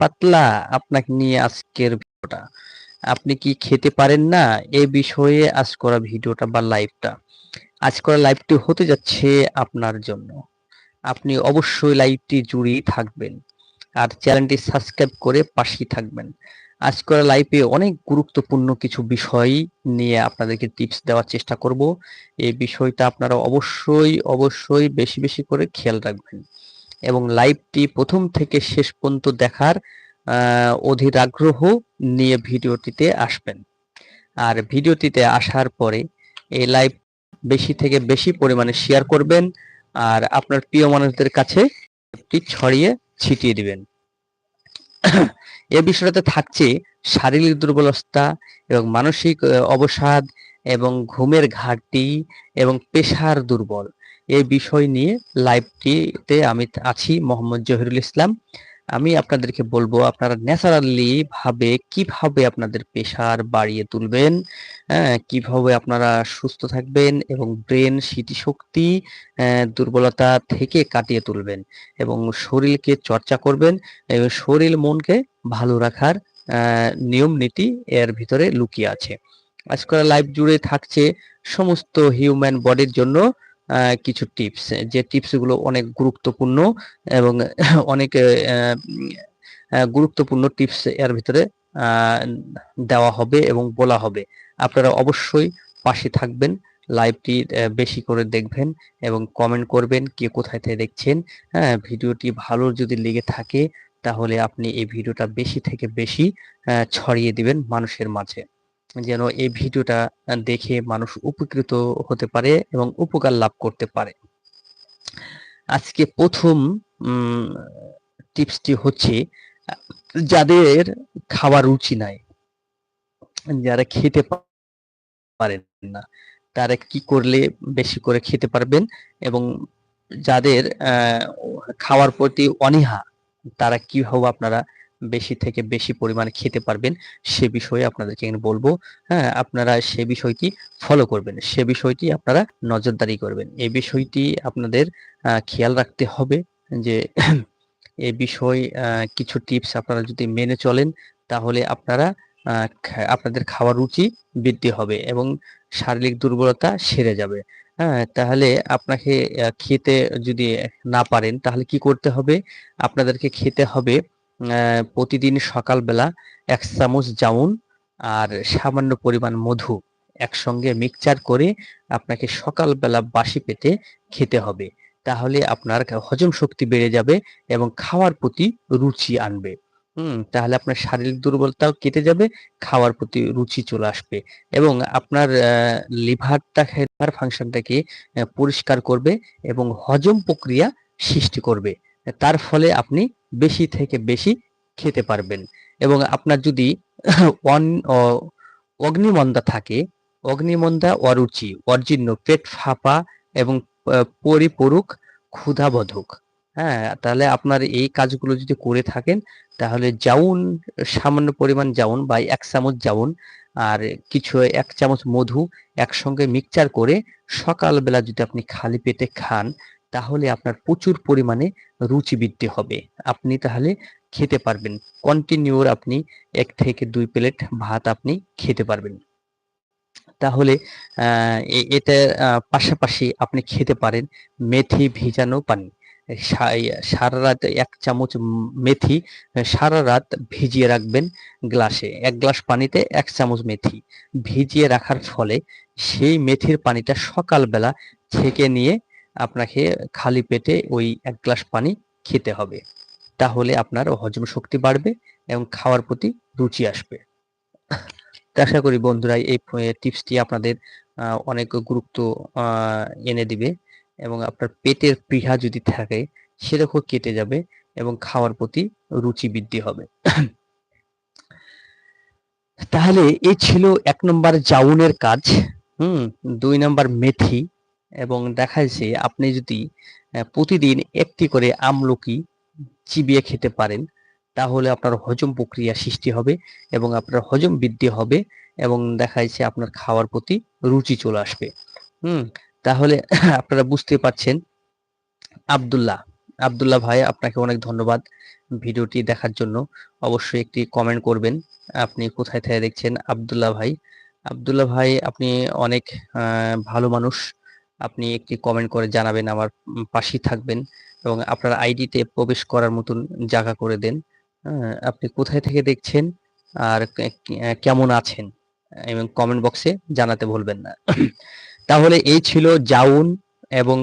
পাতলা আপনাকে নিয়ে আজকের ভিডিওটা। আপনি কি খেতে পারেন না? এই বিষয়ে আজ করা ভিডিওটা বা লাইভটা আজ করা লাইভটি হতে যাচ্ছে আপনার জন্য। আপনি অবশ্যই লাইভটি জুড়েই থাকবেন। আর চ্যানেলটি সাবস্ক্রাইব করে পাশেই থাকবেন। আজ করা লাইভে অনেক গুরুত্বপূর্ণ কিছু বিষয় নিয়ে আপনাদেরকে টিপস দেওয়ার চেষ্টা করব। এই বিষয়টা আপনারা অবশ্যই অবশ্যই বেশি বেশি করে খেয়াল রাখবেন। এবং লাইভটি প্রথম থেকে শেষ পর্যন্ত দেখার অধীর আগ্রহ নিয়ে ভিডিওটিতে আসবেন। আর ভিডিওটিতে আসার পরে এই লাইভ বেশি থেকে বেশি পরিমাণে শেয়ার করবেন আর আপনার প্রিয় মানুষদের কাছে ছড়িয়ে ছিটিয়ে দিবেন। এ বিষয়টাতে থাকছে শারীরিক দুর্বলতা এবং মানসিক অবসাদ এবং ঘুমের ঘাটতি এবং পেশার দুর্বল। এই বিষয় নিয়ে লাইভটিতে আমি আছি মোহাম্মদ জহিরুল ইসলাম। আমি আপনাদেরকে বলব, আপনারা ন্যাচারালি ভাবে কীভাবে আপনাদের পেশার বাড়িয়ে তুলবেন হ্যাঁ কীভাবে আপনারা সুস্থ থাকবেন এবং ব্রেন স্মৃতিশক্তি দুর্বলতা থেকে কাটিয়ে তুলবেন এবং শরীরকে চর্চা করবেন এবং শরীর মনকে ভালো রাখার নিয়ম নীতি এর ভিতরে লুকিয়ে আছে। আজকাল লাইভ জুড়ে থাকছে সমস্ত হিউম্যান বডির জন্য কিছু টিপস, যে টিপসগুলো অনেক গুরুত্বপূর্ণ এবং অনেক গুরুত্বপূর্ণ টিপস এর ভিতরে দেওয়া হবে এবং বলা হবে। আপনারা অবশ্যই পাশে থাকবেন, লাইভটি বেশি করে দেখবেন এবং কমেন্ট করবেন কে কোথায় থেকে দেখছেন। হ্যাঁ ভিডিওটি ভালো যদি লেগে থাকে, তাহলে আপনি এই ভিডিওটা বেশি থেকে বেশি ছড়িয়ে দিবেন মানুষের মাঝে। যেন এই ভিডিওটা দেখে মানুষ উপকৃত হতে পারে এবং উপকার লাভ করতে পারে। আজকে প্রথম টিপসটি হচ্ছে, যাদের খাবার রুচি নাই, যারা খেতে পারেন না, তারা কি করলে বেশি করে খেতে পারবেন এবং যাদের খাওয়ার প্রতি অনীহা, তারা কি কীভাবে আপনারা বেশি থেকে বেশি পরিমাণে খেতে পারবেন সে বিষয়ে আপনাদেরকে বলব। হ্যাঁ আপনারা সে বিষয়টি ফলো করবেন। সে বিষয়টি আপনারা নজরদারি করবেন। এই বিষয়টি আপনাদের খেয়াল রাখতে হবে যে এই বিষয় কিছু টিপস আপনারা যদি মেনে চলেন, তাহলে আপনারা আপনাদের খাওয়ার রুচি বৃদ্ধি হবে এবং শারীরিক দুর্বলতা সেরে যাবে। হ্যাঁ তাহলে আপনাকে খেতে যদি না পারেন, তাহলে কি করতে হবে? আপনাদেরকে খেতে হবে প্রতিদিন সকালবেলা এক চামচ জামুন আর সামান্য পরিমাণ মধু একসঙ্গে মিক্সচার করে আপনাকে সকালবেলা বাসি পেতে খেতে হবে। তাহলে আপনার হজম শক্তি বেড়ে যাবে এবং খাওয়ার প্রতি রুচি আনবে। হুম, তাহলে আপনার শারীরিক দুর্বলতাও কেটে যাবে, খাওয়ার প্রতি রুচি চলে আসবে এবং আপনার লিভারটা, লিভার ফাংশনটাকে পরিষ্কার করবে এবং হজম প্রক্রিয়া সৃষ্টি করবে। তার ফলে আপনি বেশি থেকে বেশি খেতে পারবেন। এবং আপনার যদি অগ্নিমন্দা থাকে, অগ্নিমন্দা, অরুচি অর্জীর্ণ পেট ফাঁপা এবং পরিপূরক, ক্ষুধাবোধক হ্যাঁ তাহলে আপনার এই কাজগুলো যদি করে থাকেন, তাহলে জাউন, সামান্য পরিমাণ জাউন বা এক চামচ জাউন আর কিছু এক চামচ মধু একসঙ্গে মিক্সচার করে সকালবেলা যদি আপনি খালি পেটে খান তাহলে আপনার প্রচুর পরিমাণে রুচি বৃদ্ধি হবে। আপনি তাহলে খেতে পারবেন। কন্টিনিউর আপনি এক থেকে দুই প্লেট ভাত আপনি খেতে পারবেন। তাহলে এটার পাশাপাশি আপনি খেতে পারেন মেথি ভিজানো পানি। সারা রাত এক চামচ মেথি, সারা রাত ভিজিয়ে রাখবেন গ্লাসে। এক গ্লাস পানিতে এক চামচ মেথি ভিজিয়ে রাখার ফলে সেই মেথির পানিটা সকালবেলা ছেঁকে নিয়ে আপনাকে খালি পেটে ওই এক গ্লাস পানি খেতে হবে। তাহলে আপনার হজম শক্তি বাড়বে এবং খাওয়ার প্রতি রুচি আসবে। আশা করি বন্ধুরা এই টিপসটি আপনাদের অনেক গুরুত্ব এনে দিবে এবং আপনার পেটের পৃহা যদি থাকে সেরকম কেটে যাবে এবং খাওয়ার প্রতি রুচি বৃদ্ধি হবে। তাহলে এই ছিল এক নম্বর জাউনের কাজ, হুম, দুই নম্বর মেথি এবং দেখা যাচ্ছে আপনি যদি প্রতিদিন একটি করে আমলকি চিবিয়ে খেতে পারেন, তাহলে আপনার হজম প্রক্রিয়া সৃষ্টি হবে এবং আপনার হজম বৃদ্ধি হবে এবং দেখা যাচ্ছে আপনার খাওয়ার প্রতি রুচি চলে আসবে। হুম, তাহলে আপনারা বুঝতে পারছেন, আবদুল্লাহ আবদুল্লাহ ভাই আপনাকে অনেক ধন্যবাদ ভিডিওটি দেখার জন্য। অবশ্যই একটি কমেন্ট করবেন, আপনি কোথায় থেকে দেখছেন আবদুল্লাহ ভাই? আবদুল্লাহ ভাই, আপনি অনেক ভালো মানুষ। আপনি একটি কমেন্ট করে জানাবেন আমার পাশেই থাকবেন এবং আপনার আইডিতে প্রবেশ করার মতন জায়গা করে দেন। হ্যাঁ, আপনি কোথায় থেকে দেখছেন আর কেমন আছেন? এবং কমেন্ট বক্সে জানাতে ভুলবেন না। তাহলে এই ছিল জাউন এবং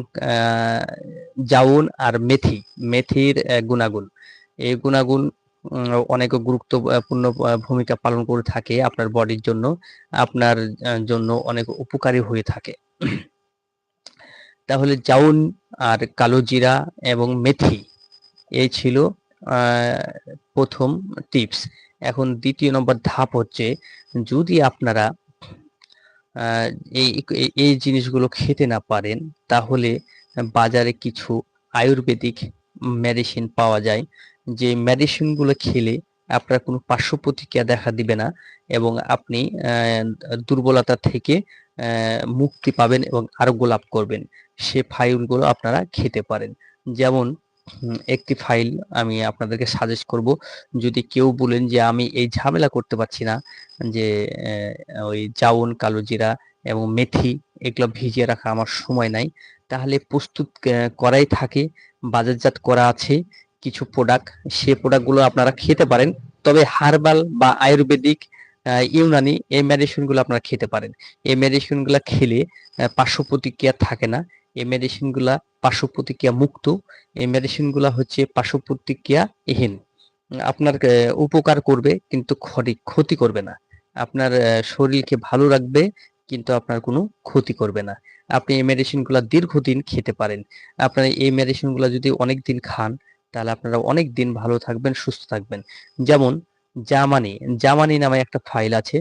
জাউন আর মেথি মেথির গুণাগুণ। এই গুণাগুণ অনেক গুরুত্বপূর্ণ ভূমিকা পালন করে থাকে আপনার বডির জন্য আপনার জন্য অনেক উপকারী হয়ে থাকে। তাহলে জাউন আর কালো জিরা এবং মেথি এই ছিল প্রথম টিপস এখন দ্বিতীয় নম্বর ধাপ হচ্ছে, যদি আপনারা এই, এই- জিনিসগুলো খেতে না পারেন, তাহলে বাজারে কিছু আয়ুর্বেদিক মেডিসিন পাওয়া যায়, যে মেডিসিনগুলো খেলে আপনার কোনো পার্শ্ব প্রতিক্রিয়া দেখা দিবে না এবং আপনি দুর্বলতা থেকে মুক্তি পাবেন এবং আরোগ্য লাভ করবেন। সে ফাইলগুলো আপনারা খেতে পারেন। যেমন একটি ফাইল আমি আপনাদেরকে সাজেস্ট করব, যদি কেউ বলেন যে, আমি এই ঝামেলা করতে পারছি না যে ওই জাউন, কালো জিরা এবং মেথি এগুলো ভিজিয়ে রাখা আমার সময় নাই। তাহলে প্রস্তুত করাই থাকে, বাজারজাত করা আছে কিছু প্রোডাক্ট সে প্রোডাক্টগুলো আপনারা খেতে পারেন। তবে হার্বাল বা আয়ুর্বেদিক ইউনানি এই মেডিসিনগুলো আপনারা খেতে পারেন। এই মেডিসিনগুলো খেলে পার্শ্ব প্রতিক্রিয়া থাকে না। এই মেডিসিনগুলা পার্শ্ব প্রতিক্রিয়া মুক্ত, এই মেডিসিনগুলা হচ্ছে পার্শ্ব প্রতিক্রিয়াহীন আপনার উপকার করবে কিন্তু ক্ষতি ক্ষতি করবে না। আপনার শরীরকে ভালো রাখবে কিন্তু আপনার কোনো ক্ষতি করবে না। আপনি এই মেডিসিনগুলো দীর্ঘদিন খেতে পারেন। আপনারা এই মেডিসিনগুলো যদি অনেক দিন খান, তাহলে আপনারা অনেক দিন ভালো থাকবেন, সুস্থ থাকবেন। যেমন জামানি জামানি নামে একটা ফাইল আছে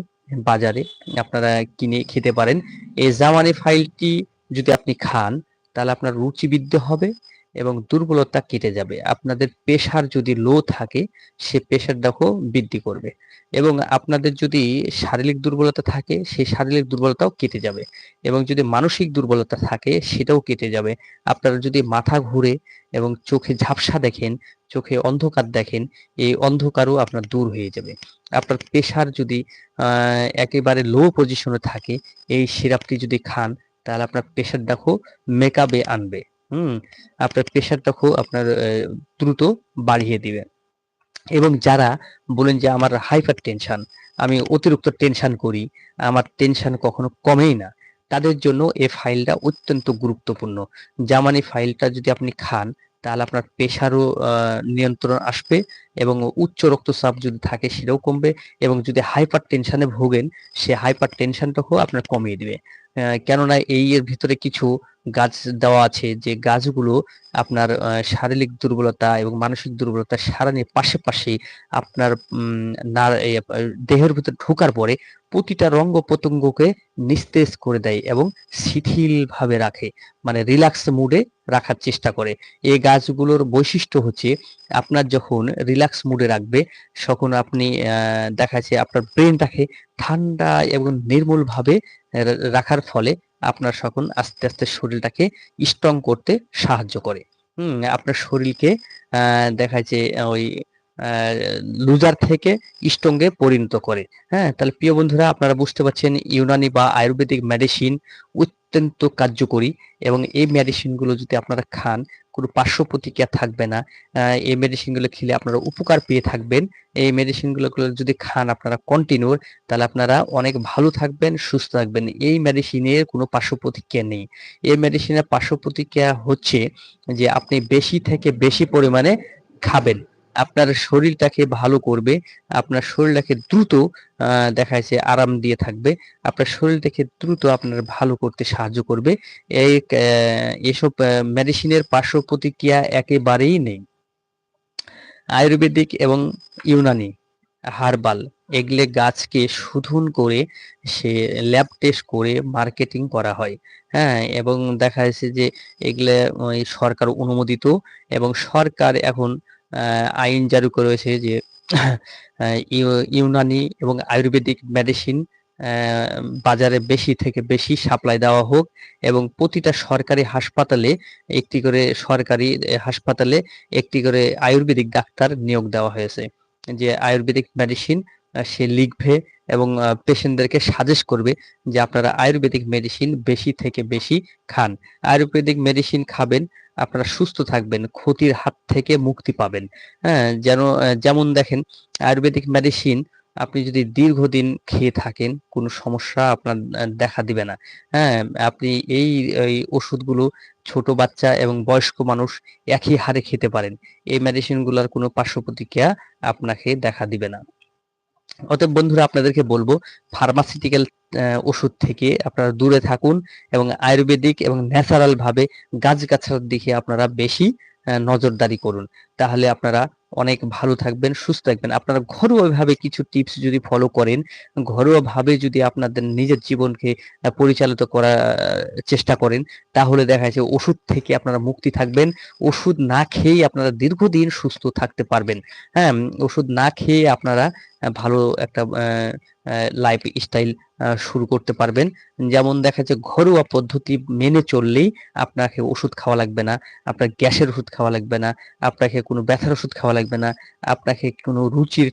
বাজারে, আপনারা কিনে খেতে পারেন। এই জামানি ফাইলটি যদি আপনি খান, তাহলে আপনার রুচি বৃদ্ধি হবে এবং দুর্বলতা কেটে যাবে। আপনাদের প্রেশার যদি লো থাকে, সে প্রেশারটাকেও বৃদ্ধি করবে এবং আপনাদের যদি শারীরিক দুর্বলতা থাকে সেই শারীরিক দুর্বলতাও কেটে যাবে এবং যদি মানসিক দুর্বলতা থাকে, সেটাও কেটে যাবে। আপনারা যদি মাথা ঘুরে এবং চোখে ঝাপসা দেখেন, চোখে অন্ধকার দেখেন, এই অন্ধকারও আপনার দূর হয়ে যাবে। আপনার প্রেশার যদি একেবারে লো পজিশনে থাকে, এই সিরাপটি যদি খান তাহলে আপনার প্রেশারটাকেও মেকআপে আনবে। হুম? আপনার প্রেশারটাকেও আপনার দ্রুত বাড়িয়ে দিবে। এবং যারা বলেন যে আমার হাইপার টেনশন আমি অতিরিক্ত টেনশন করি, আমার টেনশন কখনো কমেই না, তাদের জন্য এই ফাইলটা অত্যন্ত গুরুত্বপূর্ণ। জামানি ফাইলটা যদি আপনি খান, তাহলে আপনার প্রেশারও নিয়ন্ত্রণ আসবে এবং উচ্চ রক্তচাপ যদি থাকে সেটাও কমবে এবং যদি হাইপার টেনশনে ভোগেন, সে হাইপার টেনশনটাকেও আপনার কমিয়ে দিবে। কেননা এই এর ভিতরে কিছু গাছ দেওয়া আছে যে গাছগুলো আপনার শারীরিক দুর্বলতা এবং মানসিক দুর্বলতা সারানি পাশাপাশি আপনার দেহের ভিতর ঢোকার পরে প্রতিটা রঙ্গ প্রত্যঙ্গকে নিস্তেজ করে দেয় এবং শিথিল ভাবে রাখে মানে রিল্যাক্স মুডে রাখার চেষ্টা করে। এই গাছগুলোর বৈশিষ্ট্য হচ্ছে আপনার যখন রিল্যাক্স মুডে রাখবে তখন আপনি আহ, দেখা যাচ্ছে আপনার ব্রেনটাকে ঠান্ডা এবং নির্মূল ভাবে রাখার ফলে আপনার সকল আস্তে আস্তে শরীরটাকে স্ট্রং করতে সাহায্য করে। হুম, আপনার শরীরকে দেখা যাচ্ছে ওই লুজার থেকে স্ট্রংয়ে পরিণত করে। হ্যাঁ তাহলে প্রিয় বন্ধুরা, আপনারা বুঝতে পারছেন ইউনানি বা আয়ুর্বেদিক মেডিসিন অত্যন্ত কার্যকরী এবং এই মেডিসিনগুলো যদি আপনারা খান কোনো পার্শ্ব প্রতিক্রিয়া থাকবে না। এই মেডিসিনগুলো খেলে আপনারা উপকার পেয়ে থাকবেন। এই মেডিসিনগুলো যদি খান আপনারা কন্টিনিউ তাহলে আপনারা অনেক ভালো থাকবেন, সুস্থ থাকবেন। এই মেডিসিনের কোনো পার্শ্ব প্রতিক্রিয়া নেই। এই মেডিসিনের পার্শ্ব প্রতিক্রিয়া হচ্ছে যে আপনি বেশি থেকে বেশি পরিমাণে খাবেন। আপনার শরীরটাকে ভালো করবে, আপনার শরীরটাকে দ্রুত দেখা যাচ্ছে আরাম দিয়ে থাকবে, আপনার শরীরটাকে দ্রুত আপনার ভালো করতে সাহায্য করবে। এই এসব মেডিসিনের পার্শ্ব প্রতিক্রিয়া একেবারেই নেই। আয়ুর্বেদিক এবং ইউনানি হার্বাল এগুলো গাছকে শোধন করে সে ল্যাব টেস্ট করে মার্কেটিং করা হয়। হ্যাঁ এবং দেখা যাচ্ছে যে এগুলো সরকার অনুমোদিত এবং সরকার এখন আইন জারি করেছে যে ইউ- ইউনানি এবং আয়ুর্বেদিক মেডিসিন বাজারে বেশি থেকে বেশি সাপ্লাই দেওয়া হোক এবং প্রতিটা সরকারি হাসপাতালে একটি করে সরকারি হাসপাতালে একটি করে আয়ুর্বেদিক ডাক্তার নিয়োগ দেওয়া হয়েছে। যে আয়ুর্বেদিক মেডিসিন সে লিখবে এবং পেশেন্টদেরকে সাজেস্ট করবে যে আপনারা আয়ুর্বেদিক মেডিসিন বেশি থেকে বেশি খান। আয়ুর্বেদিক মেডিসিন খাবেন আপনারা সুস্থ থাকবেন, ক্ষতির হাত থেকে মুক্তি পাবেন। হ্যাঁ যেন যেমন দেখেন, আয়ুর্বেদিক মেডিসিন আপনি যদি দীর্ঘদিন খেয়ে থাকেন, কোনো সমস্যা আপনার দেখা দিবে না। হ্যাঁ আপনি এই ওষুধগুলো ছোট বাচ্চা এবং বয়স্ক মানুষ একই হারে খেতে পারেন। এই মেডিসিনগুলোর কোনো পার্শ্ব প্রতিক্রিয়া আপনাকে দেখা দিবে না। অতএব বন্ধুরা, আপনাদেরকে বলব ফার্মাসিউটিক্যাল ওষুধ থেকে আপনারা দূরে থাকুন এবং আয়ুর্বেদিক এবং ন্যাচারাল ভাবে গাছগাছার দিকে আপনারা বেশি নজরদারি করুন। তাহলে আপনারা অনেক ভালো থাকবেন, সুস্থ থাকবেন। আপনারা ঘরোয়াভাবে কিছু টিপস যদি ফলো করেন, ঘরোয়াভাবে যদি আপনাদের নিজের জীবনকে পরিচালিত করার চেষ্টা করেন, তাহলে দেখা যাচ্ছে ওষুধ থেকে আপনারা মুক্তি থাকবেন। ওষুধ না খেয়েই আপনারা দীর্ঘদিন সুস্থ থাকতে পারবেন। হ্যাঁ ওষুধ না খেয়ে আপনারা ভালো একটা লাইফ স্টাইল শুরু করতে পারবেন। যেমন দেখা যাচ্ছে ঘরোয়া পদ্ধতি মেনে চললেই আপনাকে ওষুধ খাওয়া লাগবে না, আপনার গ্যাসের ওষুধ খাওয়া লাগবে না, আপনাকে কোনো ব্যথার ওষুধ খাওয়া লাগবে না, আপনাকে কোনো রুচির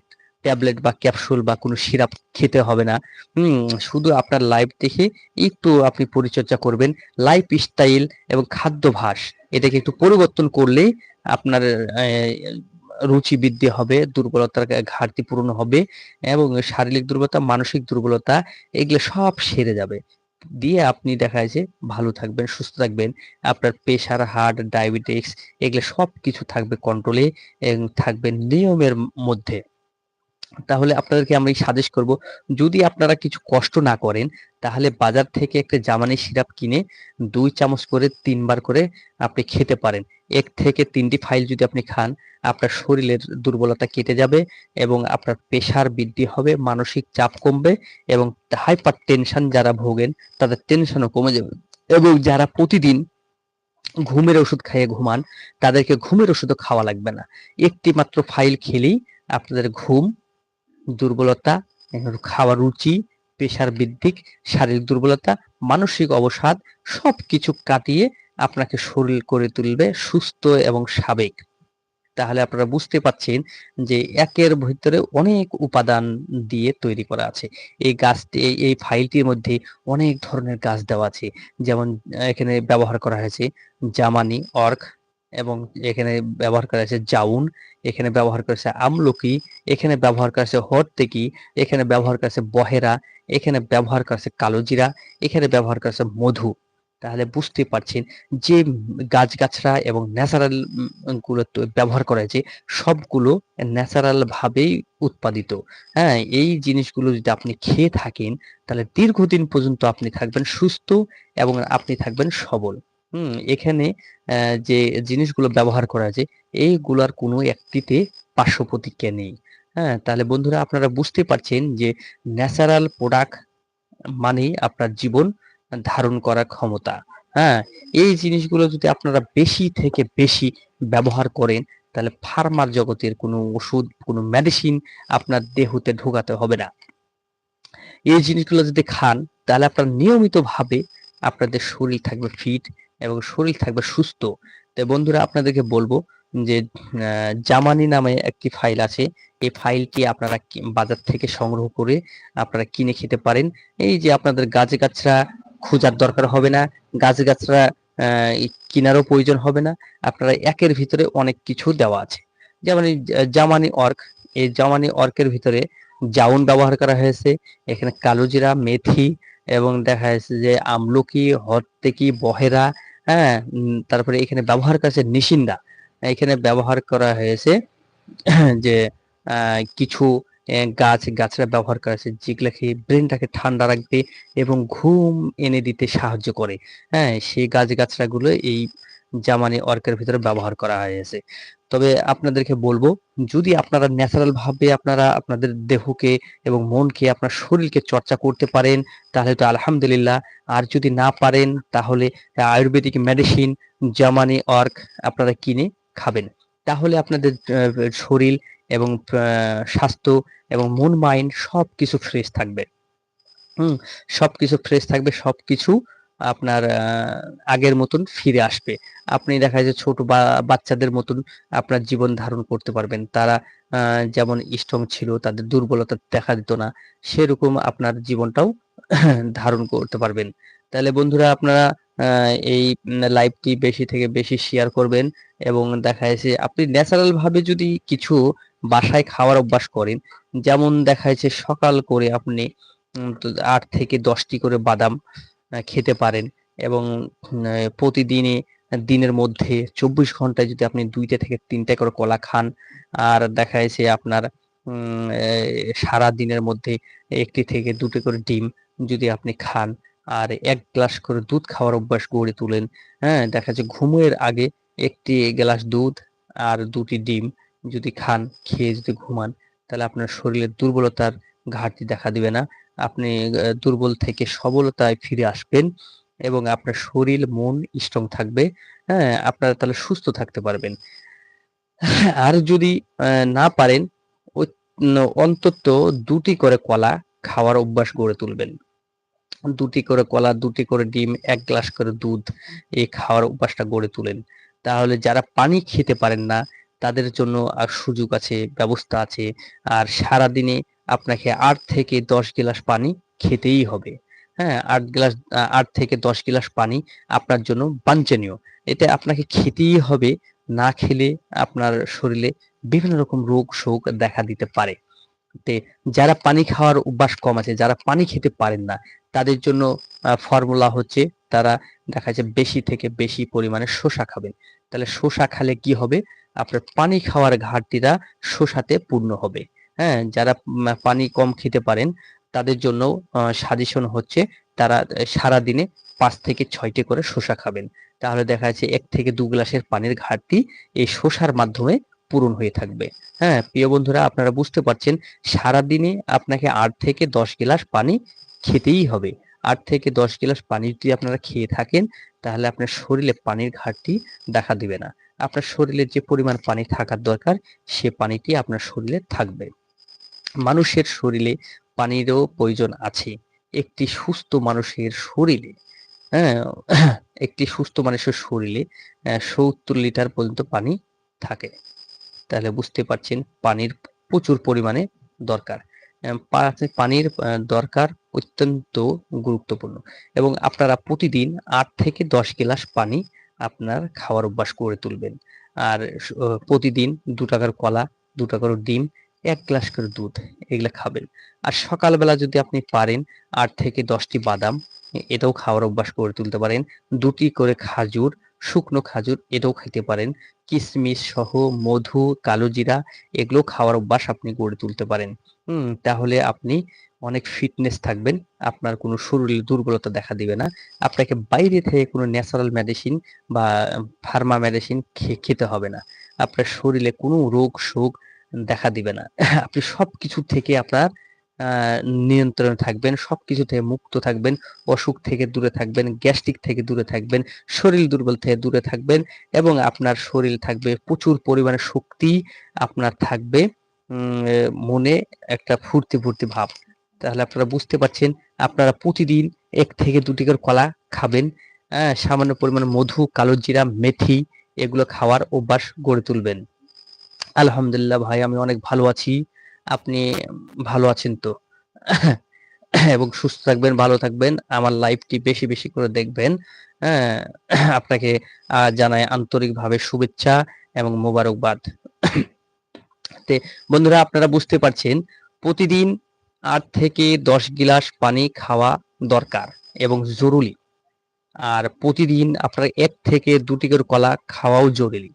ট্যাবলেট বা ক্যাপসুল বা কোনো সিরাপ খেতে হবে না। হুম, শুধু আপনার লাইফ দেখে একটু আপনি পরিচর্যা করবেন। লাইফ স্টাইল এবং খাদ্যভাস এটাকে একটু পরিবর্তন করলেই আপনার রুচি বৃদ্ধি হবে, দুর্বলতার ঘাটতি পূরণ হবে এবং শারীরিক দুর্বলতা, মানসিক দুর্বলতা এগুলো সব সেরে যাবে। দিয়ে আপনি দেখা যায় যে ভালো থাকবেন, সুস্থ থাকবেন, আপনার প্রেশার, হার্ট, ডায়াবেটিস এগুলো সব কিছু থাকবে কন্ট্রোলে এবং থাকবেন নিয়মের মধ্যে। তাহলে আপনাদেরকে আমি সাজেস্ট করব, যদি আপনারা কিছু কষ্ট না করেন, তাহলে বাজার থেকে একটা জামানি সিরাপ কিনে দুই চামচ করে, তিনবার করে আপনি খেতে পারেন। এক থেকে তিনটি ফাইল যদি আপনি খান, আপনার শরীরের দুর্বলতা কেটে যাবে এবং আপনার প্রেশার বৃদ্ধি হবে, মানসিক চাপ কমবে এবং হাইপার টেনশন যারা ভোগেন, তাদের টেনশনও কমে যাবে। এবং যারা প্রতিদিন ঘুমের ওষুধ খাইয়ে ঘুমান, তাদেরকে ঘুমের ওষুধও খাওয়া লাগবে না। একটি মাত্র ফাইল খেলেই আপনাদের ঘুম দুর্বলতা খাওয়ার রুচি, পেশার বৃদ্ধি, শারীরিক দুর্বলতা, মানসিক অবসাদ, সবকিছু কাটিয়ে আপনাকে শরীর করে তুলবে সুস্থ এবং সাবেক। তাহলে আপনারা বুঝতে পাচ্ছেন যে একের ভিতরে অনেক উপাদান দিয়ে তৈরি করা আছে। এই গাছটি, এই ফাইলটির মধ্যে অনেক ধরনের গাছ দেওয়া আছে। যেমন এখানে ব্যবহার করা হয়েছে জামানি, অর্ক এবং এখানে ব্যবহার করা হয়েছে জাউন, এখানে ব্যবহার করেছে আমলকি, এখানে ব্যবহার করেছে হরতেকি, এখানে ব্যবহার করেছে বহেরা, এখানে ব্যবহার করেছে কালোজিরা, এখানে ব্যবহার করেছে মধু। তাহলে বুঝতে পারছেন যে গাছগাছরা এবং ন্যাচারালগুলো ব্যবহার করা হয়েছে, সবগুলো ন্যাচারাল ভাবেই উৎপাদিত। হ্যাঁ এই জিনিসগুলো যদি আপনি খেয়ে থাকেন, তাহলে দীর্ঘদিন পর্যন্ত আপনি থাকবেন সুস্থ এবং আপনি থাকবেন সবল। হুম, এখানে যে জিনিসগুলো ব্যবহার করা আছে, এইগুলার কোনো একটিতে পার্শ্ব প্রতিক্রিয়া নেই। হ্যাঁ তাহলে বন্ধুরা আপনারা বুঝতে পারছেন যে ন্যাচারাল প্রোডাক্ট মানেই আপনার জীবন ধারণ করার ক্ষমতা। হ্যাঁ এই জিনিসগুলো যদি আপনারা বেশি থেকে বেশি ব্যবহার করেন, তাহলে ফার্মার জগতের কোনো ওষুধ, কোনো মেডিসিন আপনার দেহতে ঢোকাতে হবে না। এই জিনিসগুলো যদি খান, তাহলে আপনার নিয়মিতভাবে আপনাদের শরীর থাকবে ফিট এবং শরীর থাকবে সুস্থ। তো বন্ধুরা, আপনাদেরকে বলব যে জামানি নামে একটি ফাইল আছে। এই ফাইলটি আপনারা বাজার থেকে সংগ্রহ করে আপনারা কিনে খেতে পারেন। এই যে আপনাদের গাছে গাছরা খোঁজার দরকার হবে না। গাছে গাছরা কিনারও প্রয়োজন হবে না। আপনারা একের ভিতরে অনেক কিছু দেওয়া আছে। যেমন জামানি অর্ক। এই জামানি অর্কের ভিতরে জাউন ব্যবহার করা হয়েছে। এখানে কালোজিরা, মেথি এবং দেখা যাচ্ছে যে আমলকি, হরতেকি, বহেরা হ্যাঁ তারপরে এখানে ব্যবহার করেছে নিশিন্দা। এখানে ব্যবহার করা হয়েছে, যে কিছু গাছ, গাছরা ব্যবহার করা হয়েছে যেগুলা খেয়ে ব্রেনটাকে ঠান্ডা রাখবে এবং ঘুম এনে দিতে সাহায্য করে। হ্যাঁ সেই গাছ গাছরা গুলো এই জামানি অর্কের ভিতরে ব্যবহার করা হয়েছে। তবে আপনাদেরকে বলব, যদি আপনারা ন্যাচারাল ভাবে আপনারা আপনাদের দেহকে এবং মনকে, আপনার শরীরকে চর্চা করতে পারেন, তাহলে তো আলহামদুলিল্লাহ। আর যদি না পারেন, তাহলে আয়ুর্বেদিক মেডিসিন জামানি অর্ক আপনারা কিনে খাবেন। তাহলে আপনাদের শরীর এবং স্বাস্থ্য এবং মন মাইন্ড সব কিছু ফ্রেশ থাকবে। হুম, সবকিছু ফ্রেশ থাকবে, সবকিছু আপনার আগের মতন ফিরে আসবে। আপনি দেখা যায় ছোট বাচ্চাদের মতন আপনার জীবন ধারণ করতে পারবেন। তারা যেমন স্ট্রং ছিল, তাদের দুর্বলতা দেখা দিত না, সেরকম আপনার জীবনটাও ধারণ করতে পারবেন। তাহলে বন্ধুরা, আপনারা এই লাইভটি বেশি থেকে বেশি শেয়ার করবেন এবং দেখা যাচ্ছে আপনি ন্যাচারাল ভাবে যদি কিছু বাসায় খাওয়ার অভ্যাস করেন, যেমন দেখা যাচ্ছে সকাল করে আপনি আট থেকে দশটি করে বাদাম খেতে পারেন এবং প্রতিদিনে দিনের মধ্যে চব্বিশ ঘন্টায় যদি আপনি দুইটা থেকে তিনটা করে কলা খান, আর দেখা যাচ্ছে আপনার সারা দিনের মধ্যে একটি থেকে দুটো করে ডিম যদি আপনি খান, আর এক গ্লাস করে দুধ খাওয়ার অভ্যাস গড়ে তোলেন হ্যাঁ দেখা যাচ্ছে ঘুমের আগে একটি গ্লাস দুধ আর দুটি ডিম যদি খান, খেয়ে যদি ঘুমান, তাহলে আপনার শরীরের দুর্বলতার ঘাটতি দেখা দিবে না। আপনি দুর্বল থেকে সবলতায় ফিরে আসবেন এবং আপনার শরীর, মন স্ট্রং থাকবে। হ্যাঁ আপনারা তাহলে সুস্থ থাকতে পারবেন। আর যদি না পারেন অন্তত দুটি করে কলা খাওয়ার অভ্যাস গড়ে তুলবেন। দুটি করে কলা, দুটি করে ডিম, এক গ্লাস করে দুধ এই খাওয়ার অভ্যাসটা গড়ে তুলেন। তাহলে যারা পানি খেতে পারেন না, তাদের জন্য আর সুযোগ আছে, ব্যবস্থা আছে। আর সারা দিনে আপনাকে আট থেকে দশ গ্লাস পানি খেতেই হবে। হ্যাঁ আট গ্লাস, আট থেকে দশ গ্লাস পানি আপনার জন্য বাঞ্ছনীয়। এটা আপনাকে খেতেই হবে, না খেলে আপনার শরীরে বিভিন্ন রকম রোগ শোক দেখা দিতে পারে। যারা পানি খাওয়ার অভ্যাস কম আছে, যারা পানি খেতে পারেন না, তাদের জন্য ফর্মুলা হচ্ছে তারা দেখা যাচ্ছে বেশি থেকে বেশি পরিমাণে শসা খাবেন। তাহলে শসা খালে কি হবে? আপনার পানি খাওয়ার ঘাটতিটা শসাতে পূর্ণ হবে। হ্যাঁ যারা পানি কম খেতে পারেন, তাদের জন্য সাজেশন হচ্ছে তারা সারা দিনে পাঁচ থেকে ছয়টি করে শসা খাবেন। তাহলে দেখা যাচ্ছে এক থেকে দু গ্লাসের পানির ঘাটতি এই শসার মাধ্যমে পূরণ হয়ে থাকবে। হ্যাঁ প্রিয় বন্ধুরা, আপনারা বুঝতে পারছেন, সারাদিনে আপনাকে আট থেকে দশ গ্লাস পানি খেতেই হবে। আট থেকে দশ গ্লাস পানি যদি আপনারা খেয়ে থাকেন, তাহলে আপনার শরীরে পানির ঘাটতি দেখা দিবে না। আপনার শরীরে যে পরিমাণ পানি থাকার দরকার, সে পানিটি আপনার শরীরে থাকবে। মানুষের শরীরে পানিরও প্রয়োজন আছে। একটি সুস্থ মানুষের শরীরে হ্যাঁ একটি সুস্থ মানুষের শরীরে সত্তর লিটার পর্যন্ত পানি থাকে। তাহলে বুঝতে পারছেন, পানির প্রচুর পরিমাণে দরকার। পানির দরকার অত্যন্ত গুরুত্বপূর্ণ। এবং আপনারা প্রতিদিন আট থেকে দশ গ্লাস পানি আপনার খাওয়ার অভ্যাস করে তুলবেন। আর প্রতিদিন দু টাকার কলা, দু টাকার ডিম এক গ্লাস করে দুধ এগুলো খাবেন। আর সকালবেলা যদি আপনি পারেন আট থেকে দশটি বাদাম, এটাও খাওয়ার অভ্যাস করে তুলতে পারেন। দুটি করে খাজুর, শুকনো খাজুর, এটাও খেতে পারেন। কিশমিশ সহ মধু কালোজিরা এগুলো খাওয়ার অভ্যাস আপনি গড়ে তুলতে পারেন। হুম, তাহলে আপনি অনেক ফিটনেস থাকবেন, আপনার কোনো শরীরে দুর্বলতা দেখা দিবে না। আপনাকে বাইরে থেকে কোনো ন্যাচারাল মেডিসিন বা ফার্মা মেডিসিন খেতে হবে না। আপনার শরীরে কোনো রোগ শোক দেখা দিবে না। আপনি সবকিছু থেকে আপনার নিয়ন্ত্রণে থাকবেন, সবকিছু থেকে মুক্ত থাকবেন, অসুখ থেকে দূরে থাকবেন, গ্যাস্ট্রিক থেকে দূরে থাকবেন, শরীর দুর্বল থেকে দূরে থাকবেন এবং আপনার শরীর থাকবে, প্রচুর পরিমাণে শক্তি আপনার থাকবে মনে একটা ফুর্তি ফুর্তি ভাব। তাহলে আপনারা বুঝতে পারছেন, আপনারা প্রতিদিন এক থেকে দুটি করে কলা খাবেন সামান্য পরিমাণে মধু, কালো জিরা, মেথি, এগুলো খাওয়ার অভ্যাস গড়ে তুলবেন। আলহামদুলিল্লাহ ভাই, আমি অনেক ভালো আছি। আপনি ভালো আছেন তো? এবং সুস্থ থাকবেন, ভালো থাকবেন। আমার লাইভটি বেশি বেশি করে দেখবেন। হ্যাঁ আপনাকে জানাই আন্তরিকভাবে শুভেচ্ছা এবং মোবারকবাদ। তে, বন্ধুরা, আপনারা বুঝতে পারছেন, প্রতিদিন আট থেকে দশ গিলাস পানি খাওয়া দরকার এবং জরুরি। আর প্রতিদিন আপনার এক থেকে দুটি করে কলা খাওয়াও জরুরি।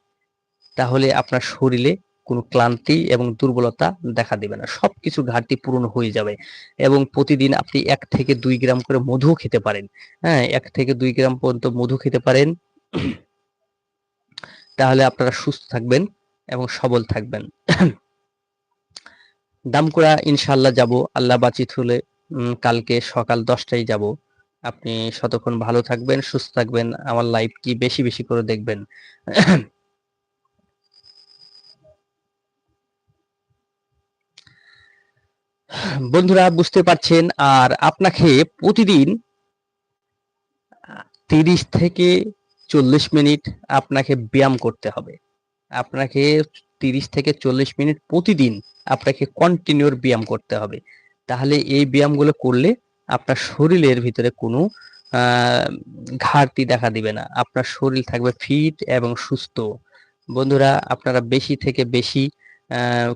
তাহলে আপনার শরীরে কোনো ক্লান্তি এবং দুর্বলতা দেখা দেবে না। সবকিছু ঘাটতি পূরণ হয়ে যাবে এবং প্রতিদিন আপনি এক থেকে দুই গ্রাম করে মধু খেতে পারেন। হ্যাঁ এক থেকে দুই গ্রাম পর্যন্ত মধু খেতে পারেন। তাহলে আপনারা সুস্থ থাকবেন এবং সবল থাকবেন। দামকুড়া ইনশাল্লাহ যাব। আল্লাহ বাচিত হলে কালকে সকাল দশটায় যাব। আপনি ততক্ষণ ভালো থাকবেন, সুস্থ থাকবেন। আমার লাইফ লাইভটি বেশি বেশি করে দেখবেন। বন্ধুরা, বুঝতে পারছেন, আর আপনাকে প্রতিদিন তিরিশ থেকে চল্লিশ মিনিট আপনাকে ব্যায়াম করতে হবে। আপনাকে তিরিশ থেকে চল্লিশ মিনিট প্রতিদিন আপনাকে কন্টিনিউর ব্যায়াম করতে হবে। তাহলে এই ব্যায়ামগুলো করলে আপনার শরীরের ভিতরে কোনো ঘাটতি দেখা দিবে না। আপনার শরীর থাকবে ফিট এবং সুস্থ। বন্ধুরা, আপনারা বেশি থেকে বেশি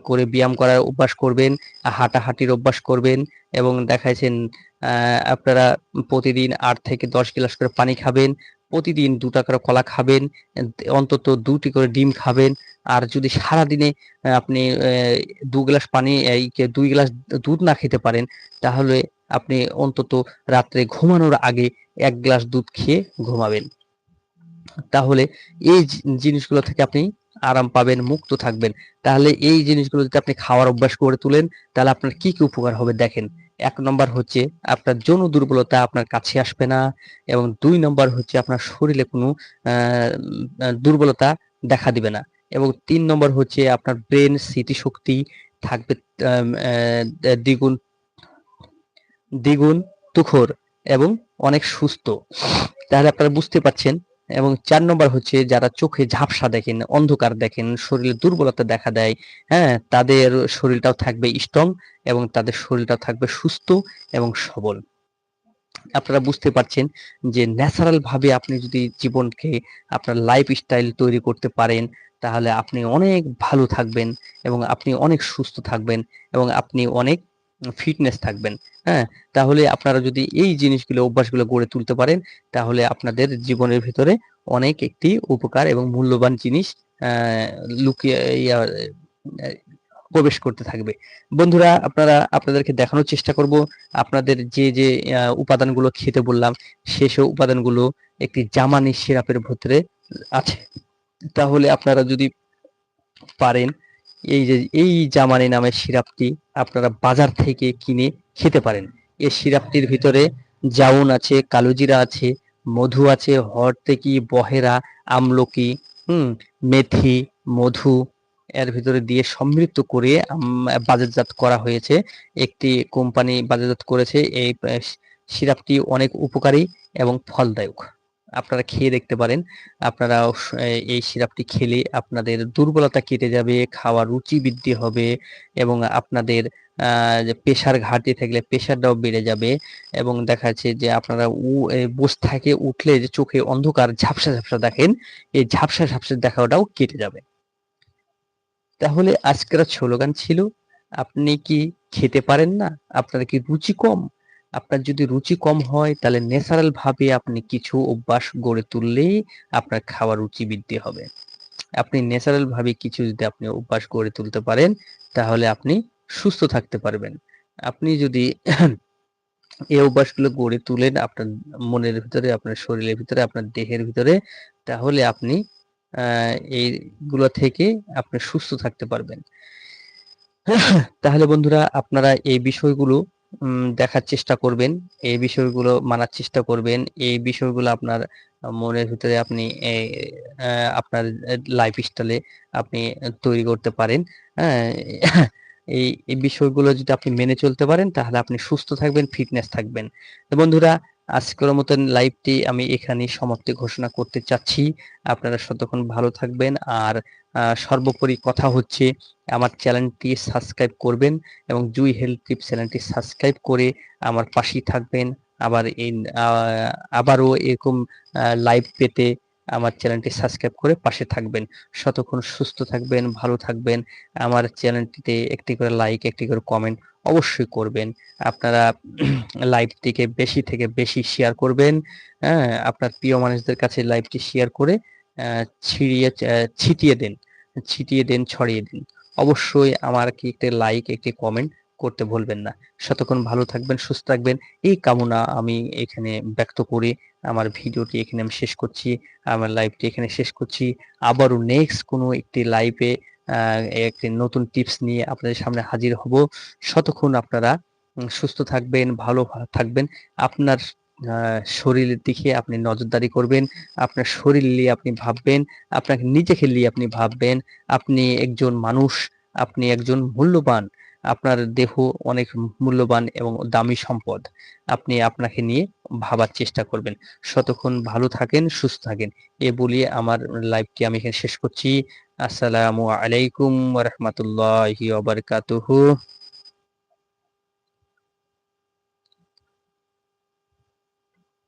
করে ব্যায়াম করার অভ্যাস করবেন, হাঁটাহাঁটির অভ্যাস করবেন এবং দেখাইছেন আপনারা প্রতিদিন আট থেকে দশ গ্লাস করে পানি খাবেন, প্রতিদিন দুটা করে কলা খাবেন, অন্তত দুটি করে ডিম খাবেন, আর যদি সারা দিনে আপনি দু গ্লাস পানি দুই গ্লাস দুধ না খেতে পারেন, তাহলে আপনি অন্তত রাত্রে ঘুমানোর আগে এক গ্লাস দুধ খেয়ে ঘুমাবেন। তাহলে এই জিনিসগুলো থেকে আপনি আরাম পাবেন, মুক্ত থাকবেন। তাহলে এই জিনিসগুলো যদি আপনি খাওয়ার অভ্যাস করে তুলেন, তাহলে আপনার কি কি উপকার হবে দেখেন। এক নম্বর হচ্ছে আপনার যৌন দুর্বলতা আপনার কাছে আসবে না এবং দুই নম্বর হচ্ছে আপনার শরীরে কোনো দুর্বলতা দেখা দিবে না। এবং তিন নম্বর হচ্ছে আপনার ব্রেন স্মৃতিশক্তি থাকবে দ্বিগুণ দ্বিগুণ তুখর এবং অনেক সুস্থ। তাহলে আপনারা বুঝতে পাচ্ছেন এবং চার নম্বর হচ্ছে যারা চোখে ঝাপসা দেখেন, অন্ধকার দেখেন, শরীরে দুর্বলতা দেখা দেয় হ্যাঁ তাদের শরীরটাও থাকবে স্ট্রং এবং তাদের শরীরটাও থাকবে সুস্থ এবং সবল। আপনারা বুঝতে পারছেন যে ন্যাচারাল ভাবে আপনি যদি জীবনকে আপনার লাইফ স্টাইল তৈরি করতে পারেন, তাহলে আপনি অনেক ভালো থাকবেন এবং আপনি অনেক সুস্থ থাকবেন এবং আপনি অনেক ফিটনেস থাকবেন হ্যাঁ? তাহলে আপনারা যদি এই জিনিসগুলো, অভ্যাসগুলো গড়ে তুলতে পারেন, তাহলে আপনাদের জীবনের ভিতরে অনেক একটি উপকার এবং মূল্যবান জিনিস লুকিয়ে প্রবেশ করতে থাকবে। বন্ধুরা, আপনারা আপনাদেরকে দেখানোর চেষ্টা করব। আপনাদের যে যে উপাদানগুলো খেতে বললাম, সেসব উপাদানগুলো একটি জামানি সিরাপের ভিতরে আছে। তাহলে আপনারা যদি পারেন এই যে, এই জামানি নামের সিরাপটি আপনারা বাজার থেকে কিনে খেতে পারেন। এই সিরাপটির ভিতরে জাউন আছে, কালোজিরা আছে, মধু আছে, হরতেকি, বহেরা, আমলকি, হুম, মেথি, মধু এর ভিতরে দিয়ে সমৃদ্ধ করে বাজারজাত করা হয়েছে। একটি কোম্পানি বাজারজাত করেছে। এই সিরাপটি অনেক উপকারী এবং ফলদায়ক। আপনারা খেয়ে দেখতে পারেন। আপনারা এই সিরাপটি খেলে আপনাদের দুর্বলতা কেটে যাবে, খাওয়ার রুচি বৃদ্ধি হবে এবং আপনাদের পেশার ঘাটতি থাকলে পেশারটাও বেড়ে যাবে এবং দেখা যাচ্ছে যে আপনারা বসে থাকে, উঠলে যে চোখে অন্ধকার ঝাপসা ঝাপসা দেখেন, এই ঝাপসা ঝাপসা দেখাটাও কেটে যাবে। তাহলে আজকের স্লোগান ছিল, আপনি কি খেতে পারেন না? আপনার কি রুচি কম? আপনার যদি রুচি কম হয়, তাহলে ন্যাচারাল ভাবে আপনি কিছু অভ্যাস গড়ে তুললেই আপনার খাওয়ার রুচি বৃদ্ধি হবে। আপনি ন্যাচারাল ভাবে কিছু যদি আপনি অভ্যাস গড়ে তুলতে পারেন, তাহলে আপনি সুস্থ থাকতে পারবেন। আপনি যদি এই অভ্যাসগুলো গড়ে তুলেন আপনার মনের ভিতরে, আপনার শরীরের ভিতরে, আপনার দেহের ভিতরে, তাহলে আপনি এইগুলো থেকে আপনি সুস্থ থাকতে পারবেন। তাহলে বন্ধুরা, আপনারা এই বিষয়গুলো দেখার চেষ্টা করবেন, এই বিষয়গুলো মানার চেষ্টা করবেন, এই বিষয়গুলো আপনার মনের ভিতরে আপনি আপনার লাইফ স্টাইলে আপনি তৈরি করতে পারেন হ্যাঁ এই এই বিষয়গুলো যদি আপনি মেনে চলতে পারেন, তাহলে আপনি সুস্থ থাকবেন ফিটনেস থাকবেন। বন্ধুরা আজকের মতন লাইভটি আমি এখানেই সমাপ্তি ঘোষণা করতে চাচ্ছি। আপনারা সতক্ষণ ভালো থাকবেন আর সর্বোপরি কথা হচ্ছে আমার চ্যানেলটি সাবস্ক্রাইব করবেন এবং জুই হেলথ টিপ চ্যানেলটি সাবস্ক্রাইব করে আমার পাশেই থাকবেন। আবার এই আবারও এরকম লাইভ পেতে আমার চ্যানেলটি সাবস্ক্রাইব করে পাশে থাকবেন। শতক্ষণ সুস্থ থাকবেন, ভালো থাকবেন। আমার চ্যানেলটিতে একটি করে লাইক একটি করে কমেন্ট অবশ্যই করবেন। আপনারা লাইভটিকে বেশি থেকে বেশি শেয়ার করবেন। হ্যাঁ আপনার প্রিয় মানুষদের কাছে লাইভটি শেয়ার করে ছিড়িয়ে ছিটিয়ে দেন। ছিটিয়ে দেন, ছড়িয়ে দিন। অবশ্যই আমার কি একটি লাইক একটি কমেন্ট করতে ভুলবেন না। শতক্ষণ ভালো থাকবেন, সুস্থ থাকবেন। এই কামনা আমি এখানে ব্যক্ত করে আমার ভিডিওটি এখানে আমি শেষ করছি, আমার লাইভটি এখানে শেষ করছি। আবারও নেক্সট কোনো একটি লাইভে একটি নতুন টিপস নিয়ে আপনাদের সামনে হাজির হব। শতক্ষণ আপনারা সুস্থ থাকবেন, ভালো থাকবেন। আপনার শরীরের দিকে আপনি নজরদারি করবেন। আপনার শরীর নিয়ে আপনি ভাববেন। আপনাকে নিজেকে নিয়ে আপনি ভাববেন। আপনি একজন মানুষ, আপনি একজন মূল্যবান। আপনার দেহ অনেক মূল্যবান এবং দামি সম্পদ। আপনি আপনাকে নিয়ে ভাবার চেষ্টা করবেন। শতক্ষণ ভালো থাকেন, সুস্থ থাকেন। এ বলিয়ে আমার লাইভটি আমি এখানে শেষ করছি। আসসালামু আলাইকুম রহমতুল্লাহি